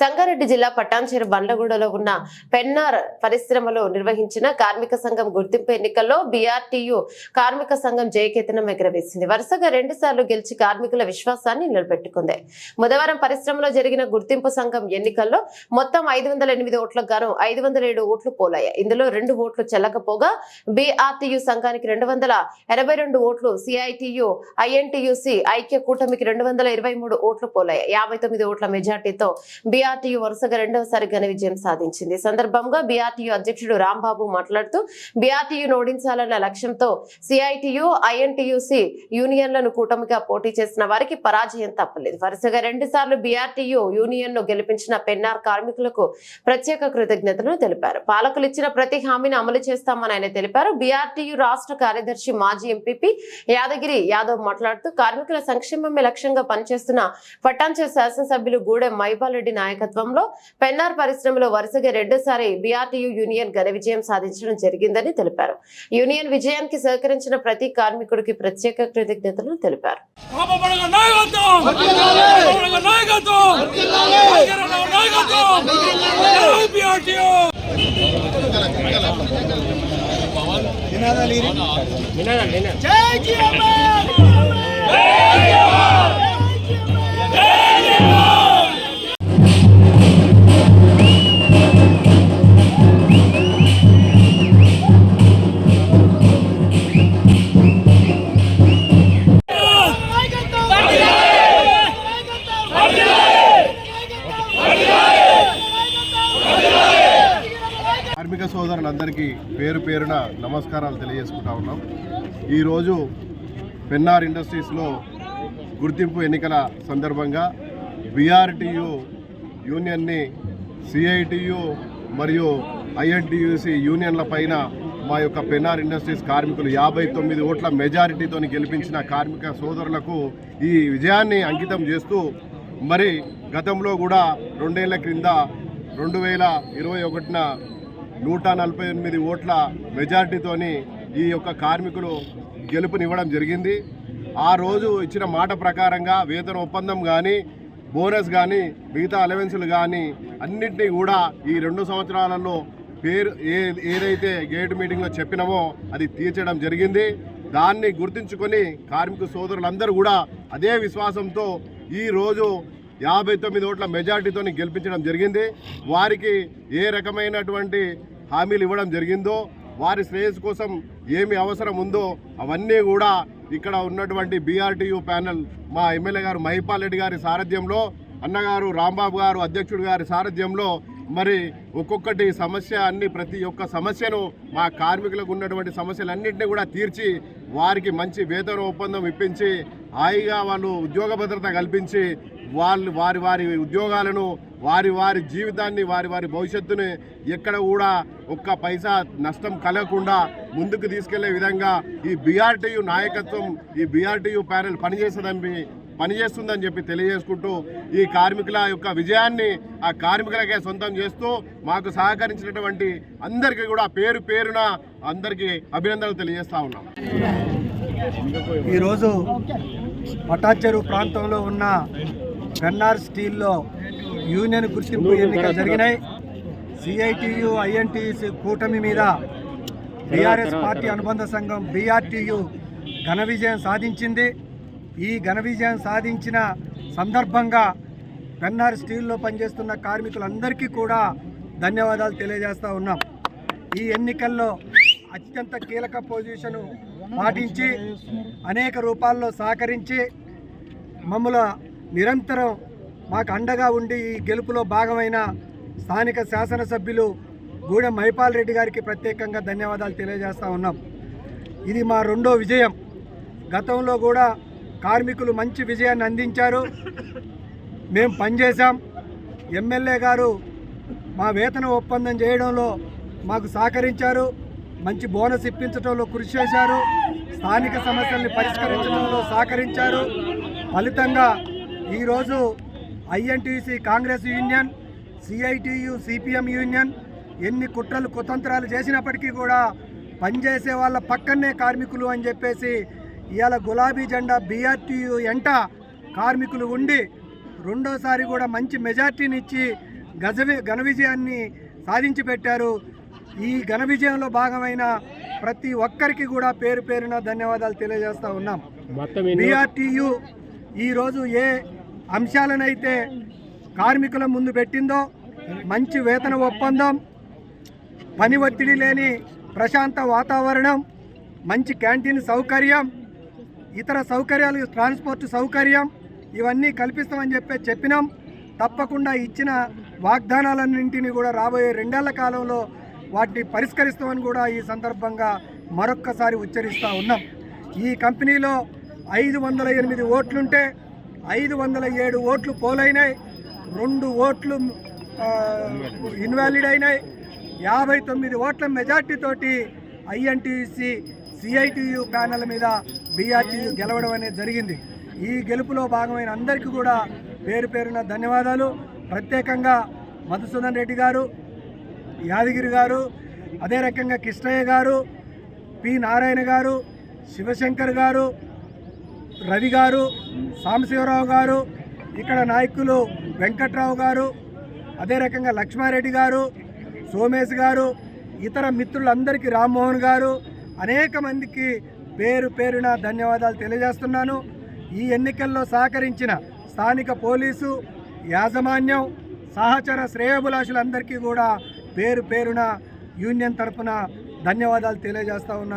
సంగారెడ్డి జిల్లా పట్టాంచేరు బండ్లగూడలో ఉన్న పెన్నార్ పరిశ్రమలో నిర్వహించిన కార్మిక సంఘం గుర్తింపు ఎన్నికల్లో బీఆర్టీయు కార్మిక సంఘం జయకేతనం ఎగరవేసింది. వరుసగా రెండు సార్లు గెలిచి కార్మికుల విశ్వాసాన్ని నిలబెట్టుకుంది. బుధవారం పరిశ్రమలో జరిగిన గుర్తింపు సంఘం ఎన్నికల్లో మొత్తం ఐదు వందల ఎనిమిది ఓట్లకు గాను ఐదు వందల ఏడు ఓట్లు పోలయ్యాయి ఇందులో రెండు ఓట్లు చెల్లకపోగా బీఆర్టీయు సంఘానికి రెండు వందల ఎనభై రెండు ఓట్లు సిఐటియు ఐఎన్టీయుసి ఐక్య కూటమికి రెండు వందల ఇరవై మూడు ఓట్లు పోలాయి. యాభై తొమ్మిది ఓట్ల మెజార్టీతో బీఆర్ బీఆర్టీయూ వరుసగా రెండవసారి ఘన విజయం సాధించింది. సందర్భంగా బీఆర్టీయూ అధ్యక్షుడు రాంబాబు మాట్లాడుతూ బీఆర్టీయూను ఓడించాలన్న లక్ష్యంతో సిఐటియు ఐఎన్టీయూసీ యూనియన్లను కూటమిగా పోటీ చేసిన వారికి పరాజయం తప్పలేదు. వరుసగా రెండు సార్లు బీఆర్టీయు యూనియన్ను గెలిపించిన పెన్నార్ కార్మికులకు ప్రత్యేక కృతజ్ఞతలు తెలిపారు. పాలకులు ఇచ్చిన ప్రతి హామీని అమలు చేస్తామని ఆయన తెలిపారు. బీఆర్టీయు రాష్ట్ర కార్యదర్శి మాజీ ఎంపీపీ యాదగిరి యాదవ్ మాట్లాడుతూ కార్మికుల సంక్షేమమే లక్ష్యంగా పనిచేస్తున్న పట్టాంచే శాసనసభ్యులు గూడెం మైబాల్ రెడ్డి నాయకత్వంలో పెన్నార్ పరిశ్రమలో వరుసగా రెండోసారి బీఆర్టీయూ యూనియన్ ఘన విజయం సాధించడం జరిగిందని తెలిపారు. యూనియన్ విజయానికి సహకరించిన ప్రతి కార్మికుడికి ప్రత్యేక కృతజ్ఞతలు తెలిపారు. జై కార్మిక సోదరులందరికీ పేరు పేరున నమస్కారాలు తెలియజేసుకుంటా ఉన్నాం. ఈరోజు పెన్నార్ ఇండస్ట్రీస్లో గుర్తింపు ఎన్నికల సందర్భంగా బీఆర్టీయు యూనియన్ని సిఐటియు మరియు ఐఎన్టీయూసి యూనియన్ల పైన మా యొక్క పెన్నార్ ఇండస్ట్రీస్ కార్మికులు యాభై తొమ్మిది ఓట్ల మెజారిటీతో గెలిపించిన కార్మిక సోదరులకు ఈ విజయాన్ని అంకితం చేస్తూ మరి గతంలో కూడా రెండేళ్ళ క్రింద రెండు వేల ఇరవై ఒకటిన నూట నలభై ఎనిమిది ఓట్ల మెజార్టీతోని ఈ యొక్క కార్మికులు గెలుపునివ్వడం జరిగింది. ఆ రోజు ఇచ్చిన మాట ప్రకారంగా వేతన ఒప్పందం కానీ బోనస్ కానీ మిగతా అలవెన్సులు కానీ అన్నింటినీ కూడా ఈ రెండు సంవత్సరాలలో పేరు ఏ ఏదైతే గేట్ మీటింగ్లో చెప్పినామో అది తీర్చడం జరిగింది. దాన్ని గుర్తుంచుకొని కార్మిక సోదరులందరూ కూడా అదే విశ్వాసంతో ఈ రోజు యాభై తొమ్మిది ఓట్ల మెజార్టీతో గెలిపించడం జరిగింది. వారికి ఏ రకమైనటువంటి హామీలు ఇవ్వడం జరిగిందో వారి శ్రేయస్సు కోసం ఏమి అవసరం ఉందో అవన్నీ కూడా ఇక్కడ ఉన్నటువంటి బీఆర్టీయూ ప్యానెల్ మా ఎమ్మెల్యే గారు మహిపాల్ రెడ్డి గారి సారథ్యంలో అన్నగారు రాంబాబు గారు అధ్యక్షుడు గారి సారథ్యంలో మరి ఒక్కొక్కటి సమస్య అన్ని ప్రతి ఒక్క సమస్యను మా కార్మికులకు ఉన్నటువంటి సమస్యలన్నింటినీ కూడా తీర్చి వారికి మంచి వేతన ఒప్పందం ఇప్పించి హాయిగా వాళ్ళు ఉద్యోగ భద్రత కల్పించి వాళ్ళు వారి వారి ఉద్యోగాలను వారి వారి జీవితాన్ని వారి వారి భవిష్యత్తుని ఎక్కడ కూడా ఒక్క పైసా నష్టం కలగకుండా ముందుకు తీసుకెళ్ళే విధంగా ఈ బీఆర్టీయు నాయకత్వం ఈ బీఆర్టీయు ప్యానెల్ పనిచేస్తుందని పనిచేస్తుందని చెప్పి తెలియజేసుకుంటూ ఈ కార్మికుల యొక్క విజయాన్ని ఆ కార్మికులకే సొంతం చేస్తూ మాకు సహకరించినటువంటి అందరికీ కూడా పేరు పేరున అందరికీ అభినందనలు తెలియజేస్తా ఉన్నాం. ఈరోజు పటాచెరు ప్రాంతంలో ఉన్న గన్నార్ స్టీల్లో యూనియన్ గుర్తింపు ఎన్నికలు జరిగినాయి. సిఐటియు ఐఎన్టీసీ కూటమి మీద బీఆర్ఎస్ పార్టీ అనుబంధ సంఘం బీఆర్టీయు ఘన విజయం సాధించింది. ఈ ఘన విజయం సాధించిన సందర్భంగా గన్నార్ స్టీల్లో పనిచేస్తున్న కార్మికులందరికీ కూడా ధన్యవాదాలు తెలియజేస్తూ ఉన్నాం. ఈ ఎన్నికల్లో అత్యంత కీలక పొజిషను పాటించి అనేక రూపాల్లో సహకరించి మమ్మల నిరంతరం మాకు అండగా ఉండి ఈ గెలుపులో భాగమైన స్థానిక శాసనసభ్యులు గూడెం మైపాల్ రెడ్డి గారికి ప్రత్యేకంగా ధన్యవాదాలు తెలియజేస్తూ ఉన్నాం. ఇది మా రెండో విజయం. గతంలో కూడా కార్మికులు మంచి విజయాన్ని అందించారు. మేము పనిచేశాం. ఎమ్మెల్యే గారు మా వేతన ఒప్పందం చేయడంలో మాకు సహకరించారు. మంచి బోనస్ ఇప్పించడంలో కృషి చేశారు. స్థానిక సమస్యల్ని పరిష్కరించడంలో సహకరించారు. ఫలితంగా ఈరోజు INTC Congress union CITU CPM union ఎన్ని కుట్రలు కుతంత్రాలు చేసినప్పటికీ కూడా పనిచేసే వాళ్ళ పక్కనే కార్మికులు అని చెప్పేసి ఇవాళ గులాబీ జెండా బీఆర్టీయు ఎంట కార్మికులు ఉండి రెండోసారి కూడా మంచి మెజార్టీని ఇచ్చి గజ ఘన విజయాన్ని సాధించి పెట్టారు. ఈ ఘన విజయంలో భాగమైన ప్రతి ఒక్కరికి కూడా పేరు పేరున ధన్యవాదాలు తెలియజేస్తా ఉన్నాం. బీఆర్టీయు ఈరోజు ఏ అంశాలనైతే కార్మికుల ముందు పెట్టిందో మంచి వేతన ఒప్పందం పని ఒత్తిడి లేని ప్రశాంత వాతావరణం మంచి క్యాంటీన్ సౌకర్యం ఇతర సౌకర్యాలు ట్రాన్స్పోర్ట్ సౌకర్యం ఇవన్నీ కల్పిస్తామని చెప్పి చెప్పినాం. తప్పకుండా ఇచ్చిన వాగ్దానాలన్నింటినీ కూడా రాబోయే రెండేళ్ళ కాలంలో వాటిని పరిష్కరిస్తామని కూడా ఈ సందర్భంగా మరొక్కసారి ఉచ్చరిస్తూ ఉన్నాం. ఈ కంపెనీలో ఐదు వందల ఎనిమిది ఓట్లుంటే ఐదు వందల ఏడు ఓట్లు పోలైనాయి. రెండు ఓట్లు ఇన్వాలిడ్ అయినాయి. యాభై తొమ్మిది ఓట్ల మెజార్టీతోటి ఐఎన్టీసీ సిఐటియు ప్యానెల్ మీద బీఆర్టీయు గెలవడం అనేది జరిగింది. ఈ గెలుపులో భాగమైన అందరికీ కూడా పేరు పేరున ధన్యవాదాలు. ప్రత్యేకంగా మధుసూదన్ రెడ్డి గారు యాదగిరి గారు అదే రకంగా కృష్ణయ్య గారు పి నారాయణ గారు శివశంకర్ గారు రవి గారు సాంబశివరావు గారు ఇక్కడ నాయకులు వెంకట్రావు గారు అదే రకంగా లక్ష్మారెడ్డి గారు సోమేష్ గారు ఇతర మిత్రులందరికీ రామ్మోహన్ గారు అనేక మందికి పేరు పేరున ధన్యవాదాలు తెలియజేస్తున్నాను. ఈ ఎన్నికల్లో సహకరించిన స్థానిక పోలీసు యాజమాన్యం సహచర శ్రేయభిలాషులందరికీ కూడా పేరు పేరున యూనియన్ తరపున ధన్యవాదాలు తెలియజేస్తా ఉన్నాను.